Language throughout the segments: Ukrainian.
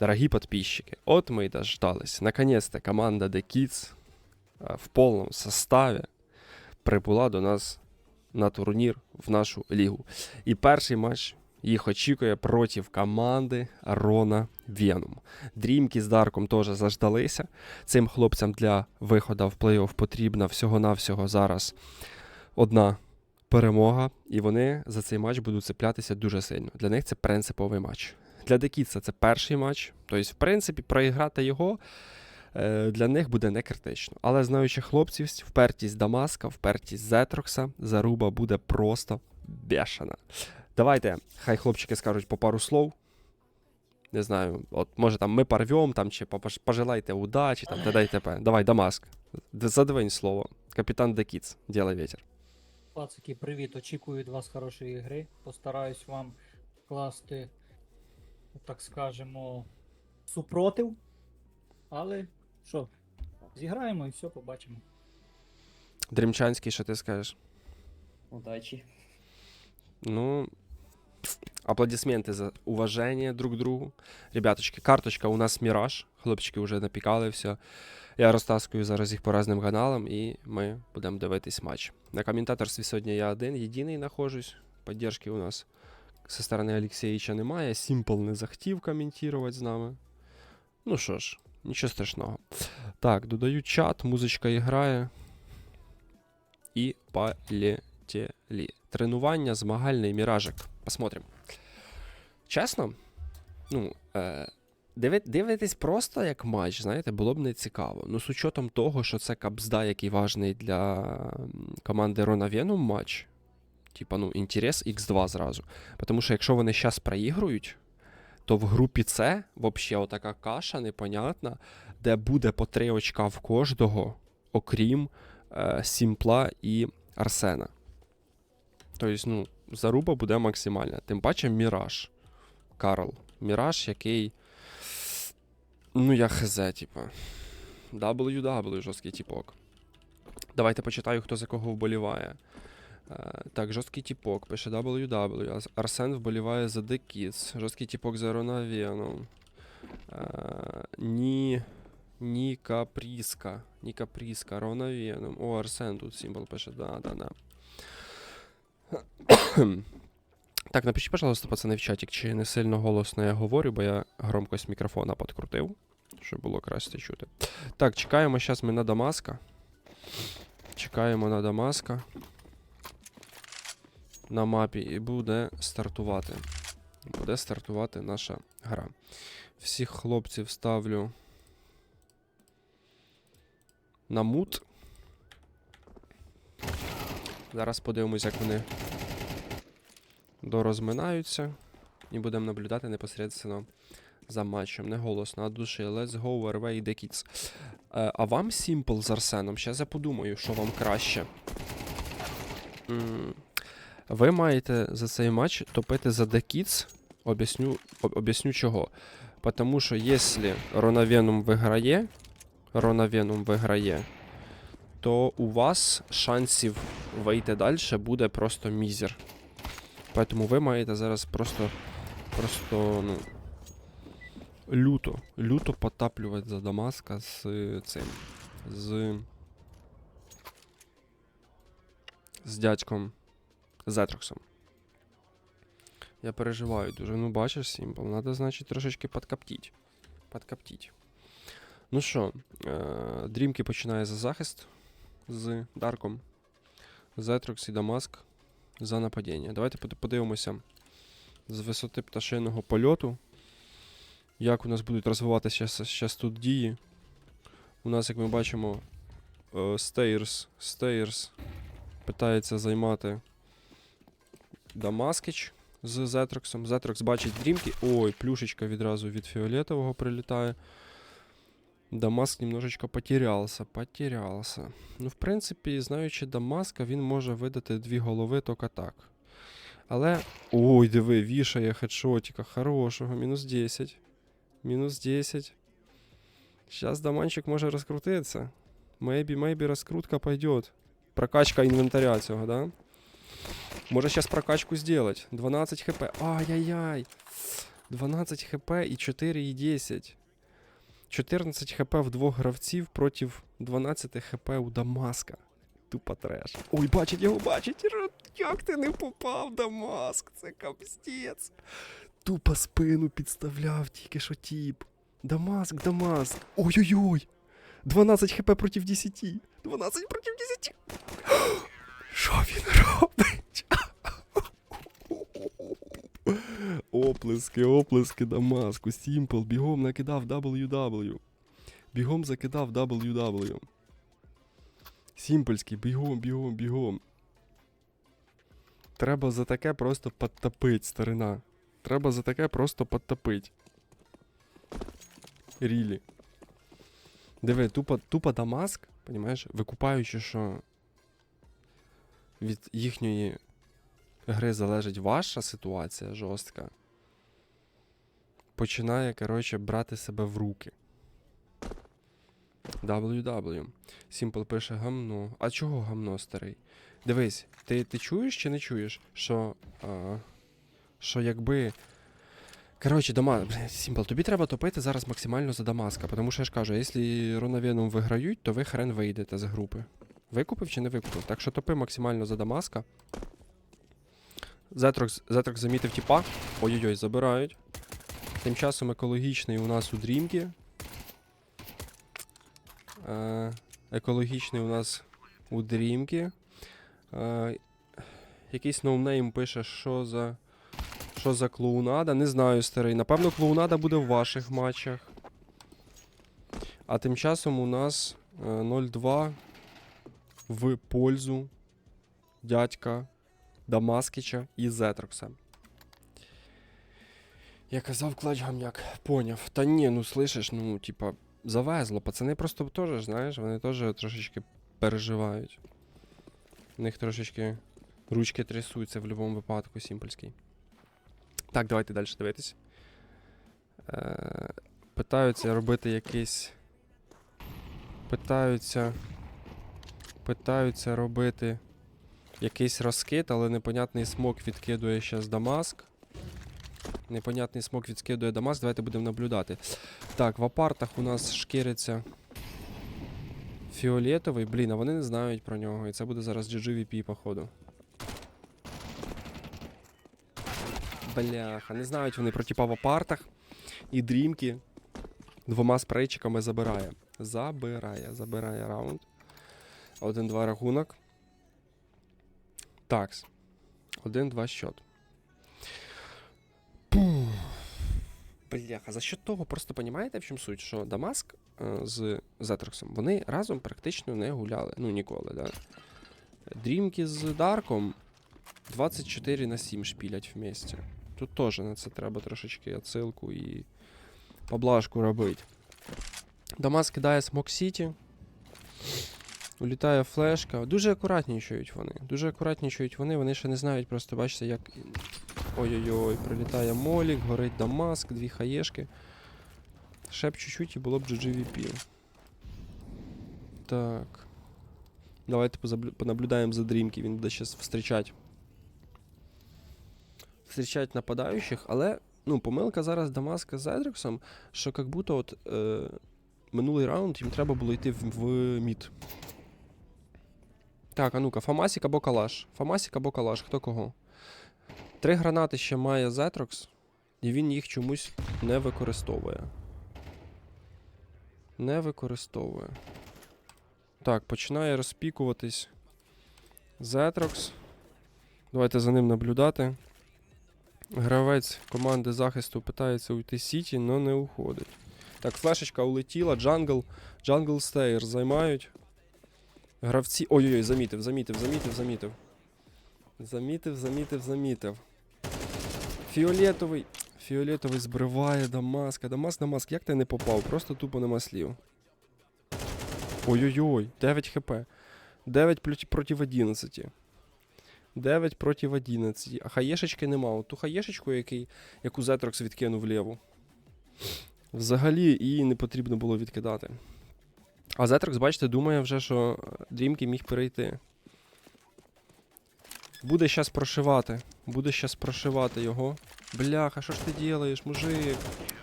Дорогі подписчики, от мы и дождались. Наконец-то команда The Kids е, в повному составі прибула до нас на турнір в нашу лігу. І перший матч їх очікує проти команди Рона Веном. Дрімки з Дарком теж заждалися. Цим хлопцям для виходу в плей-офф потрібна всього-навсього зараз одна перемога, і вони за цей матч будуть цеплятися дуже сильно. Для них це принциповий матч. Для Декіца це перший матч. Тобто, в принципі, проіграти його е, для них буде не критично. Але знаючи хлопців, впертість Дамаска, впертість Зетрокса, заруба буде просто бешена. Давайте, хай хлопчики скажуть по пару слов. Не знаю, от може там ми порвем, там, чи пожелайте удачі, там, т.д. і т.п. Давай, Дамаск. Задвинь слово. Капітан Декіц, ділай ветер. Пацики, привіт! Очікую від вас хорошої гри. Постараюсь вам вкласти, так скажемо, супротив. Але що, зіграємо і все побачимо. Дрімчанський, що ти скажеш? Удачі. Ну, аплодисменты за уважение друг к другу. Ребяточки, карточка у нас Міраж. Хлопчики вже напікали все. Я розтаскую зараз їх по різним каналам, і ми будемо дивитись матч. На коментаторстві сьогодні я один, єдиний нахожусь. Поддержки у нас зі сторони Олексійовича немає. Сімпл не захотів коментувати з нами. Ну що ж, нічого страшного. Так, додаю чат, музичка грає. І полетіли. Тренування, змагальний міражик. Посмотрим. Чесно, ну, е, дивитись просто як матч, знаєте, було б не цікаво. Ну, з учетом того, що це капзда, який важний для команди Рона Веном матч. Типа, ну, інтерес X2 зразу. Тому що якщо вони зараз проігрують, то в групі С взагалі отака каша непонятна, де буде по 3 очка в кожного, окрім е, Сімпла і Арсена. Тобто, ну, заруба буде максимальна. Тим паче Міраж. Карл. Міраж, який. Ну, я хз, типа. WW жорсткий типок. Давайте почитаю, хто за кого вболіває. Е, так, жорсткий типок, пише WW. Арсен вболіває за Kids. Жорсткий типок за Ронавеном. Е, Ні. Ніка Пріска. Ніка Пріска, Ронавеном. О, Арсен тут символ пише. Да, да, да. Так, напишіть, пожалуйста, пацани, в чатик, чи не сильно голосно я говорю, бо я громкость мікрофона підкрутив, щоб було краще чути. Так, чекаємо зараз ми на Дамаска. Чекаємо на Дамаска. На мапі і буде стартувати. Буде стартувати наша гра. Всіх хлопців ставлю на мут. Зараз подивимось, як вони дорозминаються. І будемо наблюдати непосередньо за матчем. Не голосно, а душі. Let's go, RV, the kids. Е, а вам Simple з Арсеном? Щас я подумаю, що вам краще. Ви маєте за цей матч топити за Kids. Об'ясню, об- об'ясню чого. Потому що якщо Ронавенум виграє, Ронавенум виграє, то у вас шансів вийти далі буде просто мізер. Поэтому ви маєте зараз просто, просто, ну, люто, люто потаплювати за Дамаска з цим. З. З дядьком Зетроксом. Я переживаю дуже. Ну, бачиш, Сімпл, надо, значить, трошечки подкоптіть. Подкоптіть. Ну що, е- Дрімки починає за захист з Дарком. Зетрокс і Дамаск за нападіння. Давайте подивимося з висоти пташиного польоту. Як у нас будуть розвиватися зараз тут дії. У нас, як ми бачимо, е, Стейрс, Стейрс питається займати Дамаскич з Зетроксом. Зетрокс бачить дрімки. Ой, плюшечка відразу від фіолетового прилітає. Дамаск немножечко потерялся, потерялся. Ну, в принципі, знаючи Дамаска, він може видати дві голови тільки так. Але. Ой, диви, вішає хедшотика хорошого, мінус 10. Мінус 10. Сейчас Даманчик може розкрутитися. Maybe, maybe розкрутка пойдет. Прокачка інвентаря цього, да? Може зараз прокачку сделать. 12 хп. Ай-яй-яй. 12 хп і 4 і 10. 14 хп в двох гравців проти 12 хп у Дамаска. Тупо треш. Ой, бачить його, бачить. Як ти не попав, Дамаск? Це капстець. Тупо спину підставляв тільки що тіп. Дамаск, Дамаск. Ой-ой-ой. 12 хп проти 10. 12 проти 10. Що він робить? Оплески, оплески Дамаску. Сімпл, бігом накидав WW. Бігом закидав WW. Сімпельський, бігом, бігом, бігом. Треба за таке просто подтопить, старина. Треба за таке просто подтопить. Рілі. Диви, тупо, тупо Дамаск, понімаєш, викупаючи, що від їхньої гри залежить ваша ситуація жорстка. Починає, коротше, брати себе в руки. WW. Simple пише гамно. А чого гамно, старий? Дивись, ти, ти чуєш чи не чуєш, що. А, що якби. Коротше, дома. Сімпл, тобі треба топити зараз максимально за Дамаска, тому що я ж кажу, якщо Ронавеном виграють, то ви хрен вийдете з групи. Викупив чи не викупив? Так що топи максимально за Дамаска. Зетрокс, Зетрокс замітив тіпа. Ой-ой-ой, забирають. Тим часом екологічний у нас у дрімки. Е, екологічний у нас у дрімки. Е, якийсь ноунейм пише, що за. Що за клоунада? Не знаю, старий. Напевно, клоунада буде в ваших матчах. А тим часом у нас е, 0-2 в пользу дядька Дамаскіча і Зетрокса. Я казав клач гамняк. Поняв. Та ні, ну слышиш, ну, типа, завезло. Пацани просто теж, знаєш, вони теж трошечки переживають. У них трошечки ручки трясуться в будь-якому випадку, Сімпельський. Так, давайте далі дивитись. Е, питаються робити якийсь. Питаються. Питаються робити якийсь розкид, але непонятний смок відкидує зараз Дамаск. Непонятний смок відкидує Дамаск. Давайте будемо наблюдати. Так, в апартах у нас шкіриться фіолетовий. Блін, а вони не знають про нього. І це буде зараз GGVP, походу. Бляха, не знають вони про типа в апартах. І дрімки двома спрейчиками забирає. Забирає, забирає раунд. Один-два рахунок. Такс. Один-два счет. Пух. Бляха, за що того, просто понімаєте, в чому суть? Що Дамаск е, з Зетроксом, вони разом практично не гуляли. Ну, ніколи, да. Дрімки з Дарком 24 на 7 шпілять вместе. Тут теж на це треба трошечки отсилку і поблажку робити. Дамас кидає Смок Сіті. Улітає флешка. Дуже акуратнічають вони. Дуже акуратнічають вони. Вони ще не знають, просто бачите, як. Ой-ой-ой, прилітає молік, горить Дамаск, дві хаєшки. Ще б чуть-чуть і було б GGVP. Так. Давайте понаблюдаємо за дрімки, він буде зараз встрічати. Встрічати нападаючих, але ну, помилка зараз Дамаска з Едрексом, що як будто от е, минулий раунд їм треба було йти в, в мід. Так, а ну-ка, Фамасік або Калаш. Фамасік або Калаш, хто кого? Три гранати ще має Зетрокс, і він їх чомусь не використовує. Не використовує. Так, починає розпікуватись Зетрокс. Давайте за ним наблюдати. Гравець команди захисту питається уйти Сіті, але не уходить. Так, флешечка улетіла, джангл. Джангл стейр займають. Гравці. Ой-ой-ой, замітив, замітив, замітив, замітив. Замітив, замітив, замітив. Фіолетовий. Фіолетовий збриває Дамаска. Дамаск, Дамаск, як ти не попав? Просто тупо нема слів. Ой-ой-ой, 9 хп. 9 плюс- проти 11. 9 проти 11. А хаєшечки нема. Ту хаєшечку, який, яку Зетрокс відкинув вліву. Взагалі її не потрібно було відкидати. А Зетрокс, бачите, думає вже, що Дрімки міг перейти. Буде щас прошивати. Буде щас прошивати його. Бляха, що ж ти делаєш, мужик?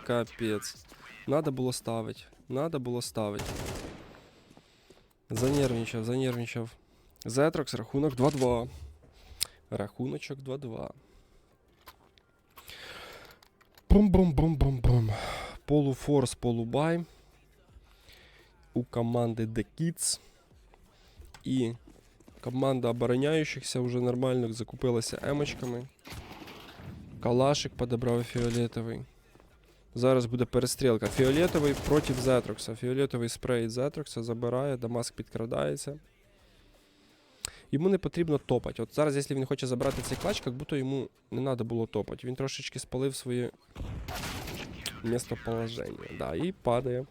Капець. Надо було ставити. Надо було ставити. Занервничав, занервничав. Зетрокс, рахунок 2-2. Рахуночок 2-2. Бум-бум-бум-бум-бум. Полуфорс, полубай. У команди The Kids. І команда обороняючихся вже нормально закупилася емочками. Калашик подобрав фіолетовий. Зараз буде перестрілка. Фіолетовий проти Зетрокса. Фіолетовий спрей Зетрокса забирає, Дамаск підкрадається. Йому не потрібно топати. От зараз, якщо він хоче забрати цей клач, як будто йому не треба було топати. Він трошечки спалив своє місто Да, і падає.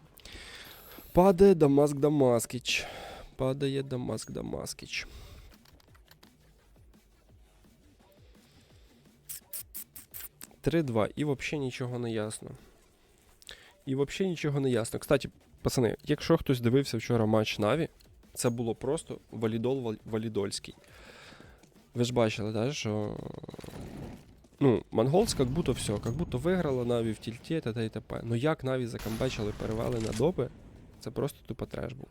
Падає Дамаск Дамаскіч. Падає Дамаск Дамаскіч. Три-два. І взагалі нічого не ясно. І взагалі нічого не ясно. Кстати, пацани, якщо хтось дивився вчора матч Наві, це було просто валідол валідольський. Ви ж бачили, да, що. Ну, Монголс як будто все, як будто виграла Наві в тільті, та т.п. Ну як Наві закамбечили, перевели на допи, це просто тупо треш був.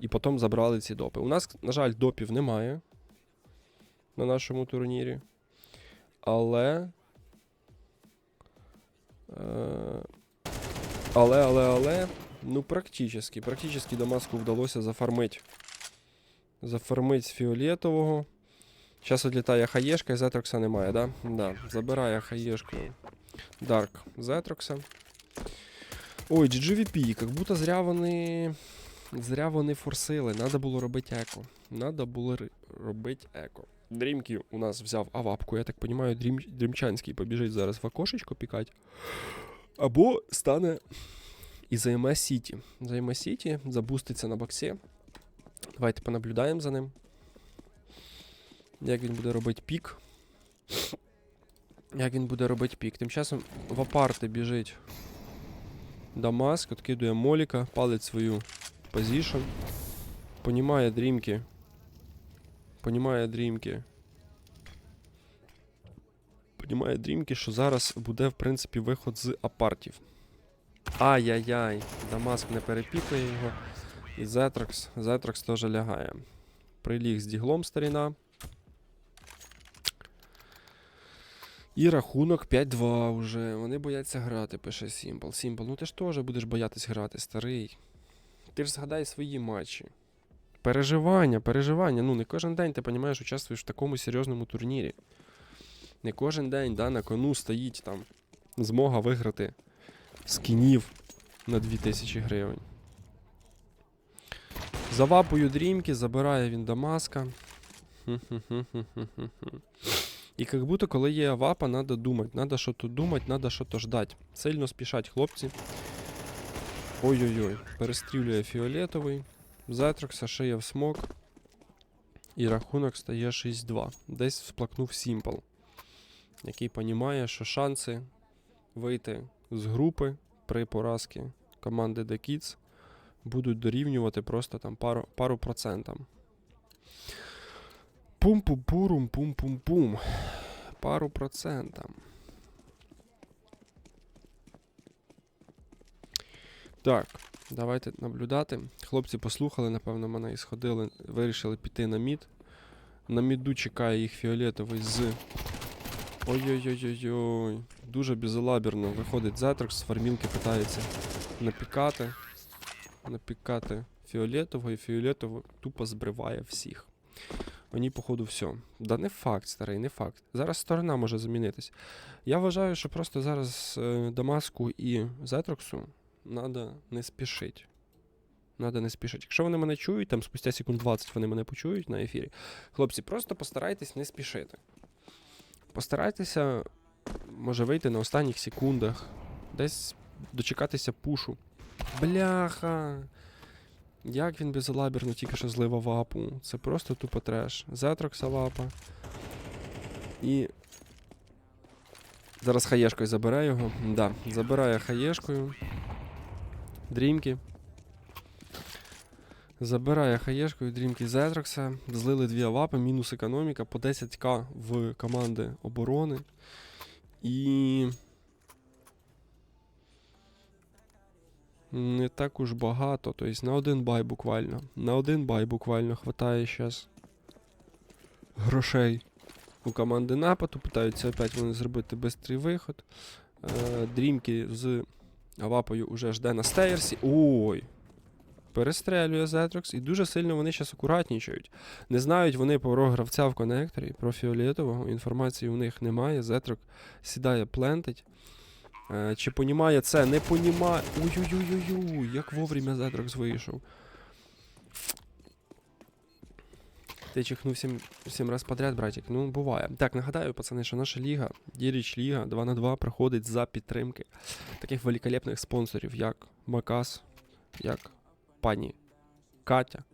І потім забрали ці допи. У нас, на жаль, допів немає на нашому турнірі. Але. Е, але, але, але. Ну, практически. Практически Дамаску вдалося зафармить. Зафармить з фіолетового. Зараз відлітає хаєшка і Зетрокса немає, да? Да. Забирає хаєшку Дарк Зетрокса. Ой, GGVP, як будто зря вони. Зря вони форсили. Надо було робити еко. Надо було робити еко. Дрімки у нас взяв авапку, я так розумію, Дрім... Дрімчанський побіжить зараз в окошечко пікать. Або стане і займе Сіті. Займе Сіті, забуститься на боксі. Давайте понаблюдаємо за ним. Як він буде робити пік. Як він буде робити пік. Тим часом в апарти біжить Дамаск, откидує Моліка, палить свою позішн. Понімає дрімки. Понімає дрімки. Понімає дрімки, що зараз буде, в принципі, виход з апартів. Ай-яй-яй, Дамаск не перепікує його. І Зетракс. Зетракс теж лягає. Приліг з діглом старіна. І рахунок 5-2 уже. Вони бояться грати, пише Сімпл. Сімпл, ну ти ж теж будеш боятись грати, старий. Ти ж згадай свої матчі. Переживання, переживання. Ну, не кожен день ти розумієш, участвуєш в такому серйозному турнірі. Не кожен день да, на кону стоїть там змога виграти скінів на 2000 гривень. Завапою дрімки, забирає він Дамаска. Хм-хм-хм-хм-хм-хм. І як будто, коли є авапа, треба думати. Треба що то думати, треба що то ждати. Сильно спішать хлопці. Ой-ой-ой, перестрілює фіолетовий. Зетрокса шиє в смок. І рахунок стає 6-2. Десь всплакнув Сімпл, який розуміє, що шанси вийти з групи при поразці команди The Kids будуть дорівнювати просто там пару, пару процентам. Пум-пум-пурум, пум-пум-пум. Пару процентам. Так, давайте наблюдати. Хлопці послухали, напевно, мене і сходили, вирішили піти на мід. На міду чекає їх фіолетовий з. Ой-ой-ой-ой-ой. Дуже безалаберно виходить Зетрокс, з фармілки питається напікати. Напікати фіолетового, і фіолетово тупо збриває всіх. Вони, походу, все. Да не факт, старий, не факт. Зараз сторона може замінитись. Я вважаю, що просто зараз е, Дамаску і Зетроксу треба не спішити. Надо не спішити. Якщо вони мене чують, там спустя секунд 20 вони мене почують на ефірі. Хлопці, просто постарайтесь не спішити. Постарайтеся, може, вийти на останніх секундах, десь дочекатися пушу. Бляха! Як він безалаберно тільки що злив вапу. Це просто тупо треш. Зетрокса вапа. І. Зараз хаєшкою забере його. Да, забирає хаєшкою. Дрімки. Забирає хаєшкою дрімки Зетрокса. Злили дві авапи, мінус економіка по 10к в команди оборони. І. Не так уж багато. Тобто на один бай буквально. На один бай буквально хватає зараз грошей у команди нападу. Питаються опять вони зробити бистрий виход. Е, дрімки з Авапою уже жде на стейерсі. Ой! Перестрелює Зетрокс, і дуже сильно вони зараз акуратнічають. Не знають вони про гравця в конекторі, про фіолетового. Інформації у них немає. Зетрок сідає, плентить. Е, чи понімає це? Не понімає. Ой-ой-ой-ой, як вовремя Зетрокс вийшов. Ти чихнув сім, сім раз подряд, братик. Ну, буває. Так, нагадаю, пацани, що наша ліга, Діріч Ліга 2 на 2 проходить за підтримки таких великолепних спонсорів, як Макас, як пані Катя.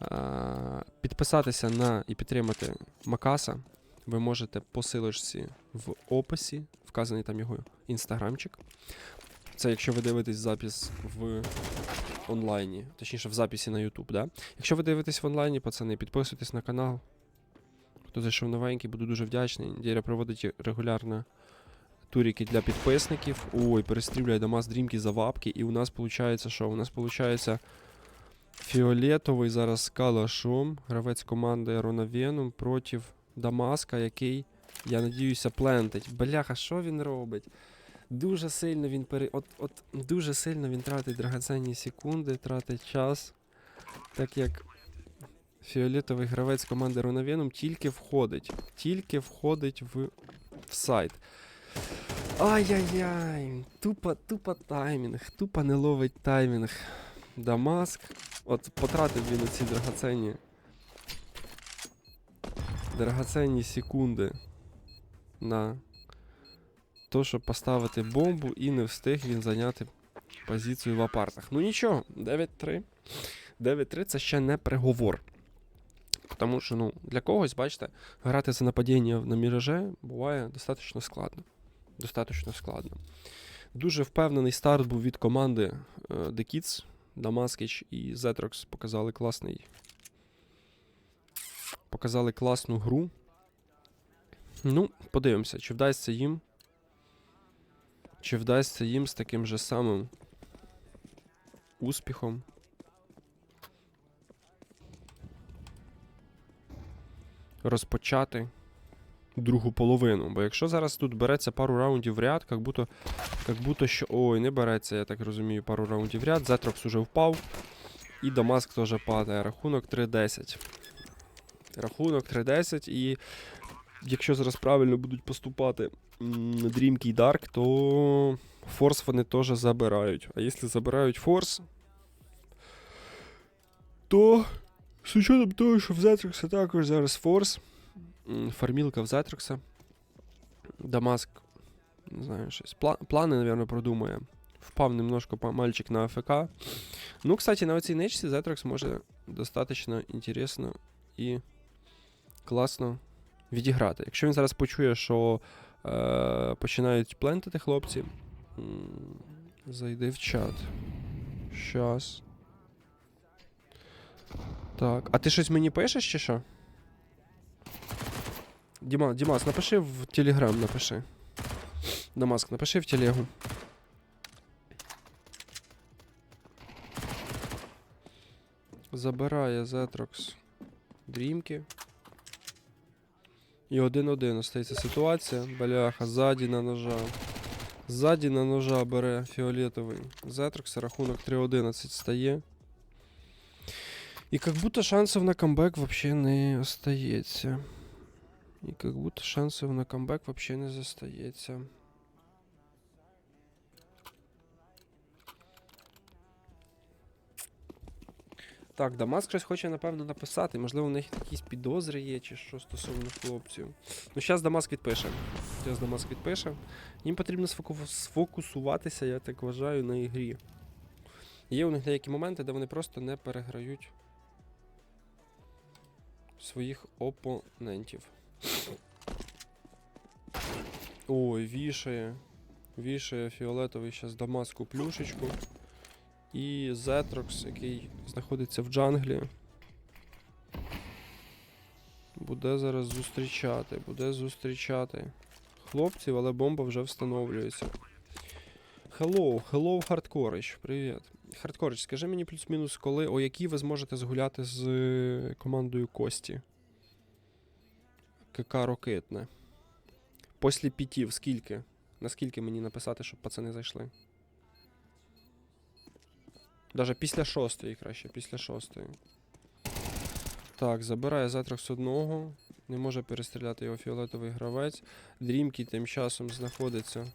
А, Підписатися на і підтримати Макаса ви можете по силочці в описі, вказаний там його інстаграмчик. Це якщо ви дивитесь запис в онлайні, точніше в записі на YouTube, да? Якщо ви дивитесь в онлайні, пацани, підписуйтесь на канал. Хто зайшов новенький, буду дуже вдячний. Діря проводить регулярно туріки для підписників. Ой, перестріляє Дамас дрімки за вапки. І у нас виходить, що? У нас виходить фіолетовий зараз калашом. Гравець команди Ронавеном проти Дамаска, який, я надіюся, плентить. Бляха, що він робить? Дуже сильно він пере... от, от дуже сильно він тратить драгоценні секунди, тратить час. Так як фіолетовий гравець команди Ронавеном тільки входить. Тільки входить в, в сайт. Ай-яй-яй, тупо, тупо таймінг, тупо не ловить таймінг. Дамаск. От потратив він оці драгоценні. Драгоценні секунди на то, щоб поставити бомбу, і не встиг він зайняти позицію в апартах. Ну нічого, 9-3. 9-3 це ще не приговор. Тому що, ну, для когось, бачите, грати за нападіння на міраже буває достатньо складно. Достатньо складно. Дуже впевнений старт був від команди е, The Kids. Дамаскіч і Zetrox показали класний. Показали класну гру. Ну, подивимося, чи вдасться їм. Чи вдасться їм з таким же самим успіхом. Розпочати другу половину. Бо якщо зараз тут береться пару раундів в ряд, як будто, як будто що. Ой, не береться, я так розумію, пару раундів в ряд. Зетрокс уже впав. І Дамаск теж падає. Рахунок 3-10. Рахунок 3-10. І якщо зараз правильно будуть поступати Дрімки і Дарк, то форс вони теж забирають. А якщо забирають форс, то з учетом того, що в Зетрокса також зараз форс. Фармілка в Зетрокса. Дамаск. Не знаю, щось. Пла- плани, мабуть, продумує. Впав немножко мальчик на АФК. Ну, кстати, на оцій ничці Зетрокс може достатньо інтересно і класно відіграти. Якщо він зараз почує, що е, починають плентити хлопці. Зайди в чат. Щас. Так. А ти щось мені пишеш чи що? Діма, Дімас, напиши в Телеграм, напиши. Дамаск, напиши в телегу. Забирає Зетрокс дрімки. І один-один остається ситуація. Бляха, ззаді на ножа. Ззаді на ножа бере фіолетовий Зетрокс, рахунок 3-11 стає. І как будто шансів на камбек вообще не остається. І как будто шансів на камбек вообще не застається. Так, Дамаск щось хоче, напевно, написати. Можливо, у них якісь підозри є, чи що стосовно хлопців. Ну, зараз Дамаск відпише. Зараз Дамаск відпише. Їм потрібно сфокусуватися, я так вважаю, на ігрі. Є у них деякі моменти, де вони просто не переграють своїх опонентів. Ой, вішає. Вішає фіолетовий зараз Дамаску плюшечку. І Зетрокс, який знаходиться в джанглі. Буде зараз зустрічати, буде зустрічати хлопців, але бомба вже встановлюється. Hello, hello, Хардкорич, привіт. Хардкорич, скажи мені плюс-мінус, коли, о якій ви зможете згуляти з е, командою Кості? КК Рокетне. Після п'ятів, скільки? Наскільки мені написати, щоб пацани зайшли? Даже після шостої краще, після шостої. Так, забирає Затракс одного. Не може перестріляти його фіолетовий гравець. Дрімкі тим часом знаходиться.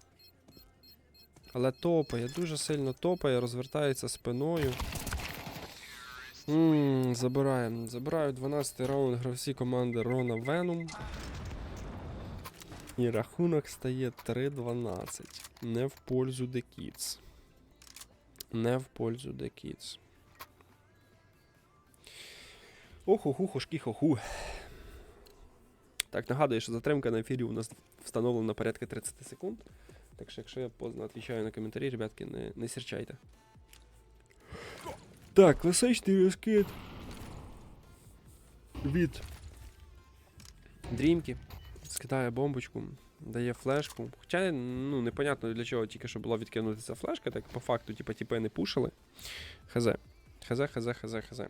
Але топає, дуже сильно топає, розвертається спиною. Ммм, забираємо. Забираю 12 раунд гравці команди Рона Веном. І рахунок стає 3-12. Не в пользу The Kids. Не в пользу The Kids. Оху-ху-хушки-хоху. Так, нагадую, що затримка на ефірі у нас встановлена порядка 30 секунд. Так що, якщо я поздно відповідаю на коментарі, ребятки, не, не сірчайте. Так, класичний розкид. Від Дрімки. Скидає бомбочку, дає флешку. Хоча, ну, непонятно для чого тільки що була відкинута ця флешка, так по факту, типа, тіпи не пушили. Хз. Хз, хз, хз, хз.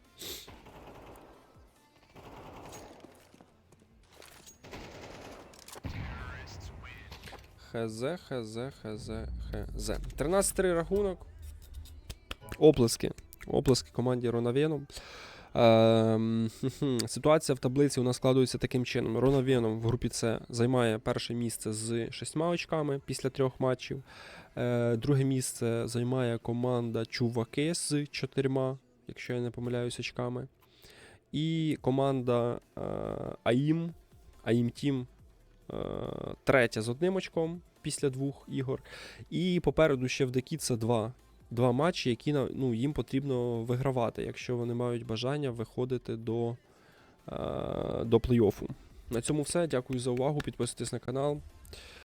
Хз, хз, хз, хз. 13-3 рахунок. Оплески. Оплески команді Ронавеном. Ем, ситуація в таблиці у нас складується таким чином. Ронавеном в групі С займає перше місце з шістьма очками після трьох матчів. Е, друге місце займає команда Чуваки з чотирма, якщо я не помиляюсь, очками. І команда е, АІМ, АІМ Тім е, третя з одним очком після двох ігор. І попереду ще в Декіца два, два матчі, які ну, їм потрібно вигравати, якщо вони мають бажання виходити до, е, до плей-оффу. На цьому все. Дякую за увагу. Підписуйтесь на канал.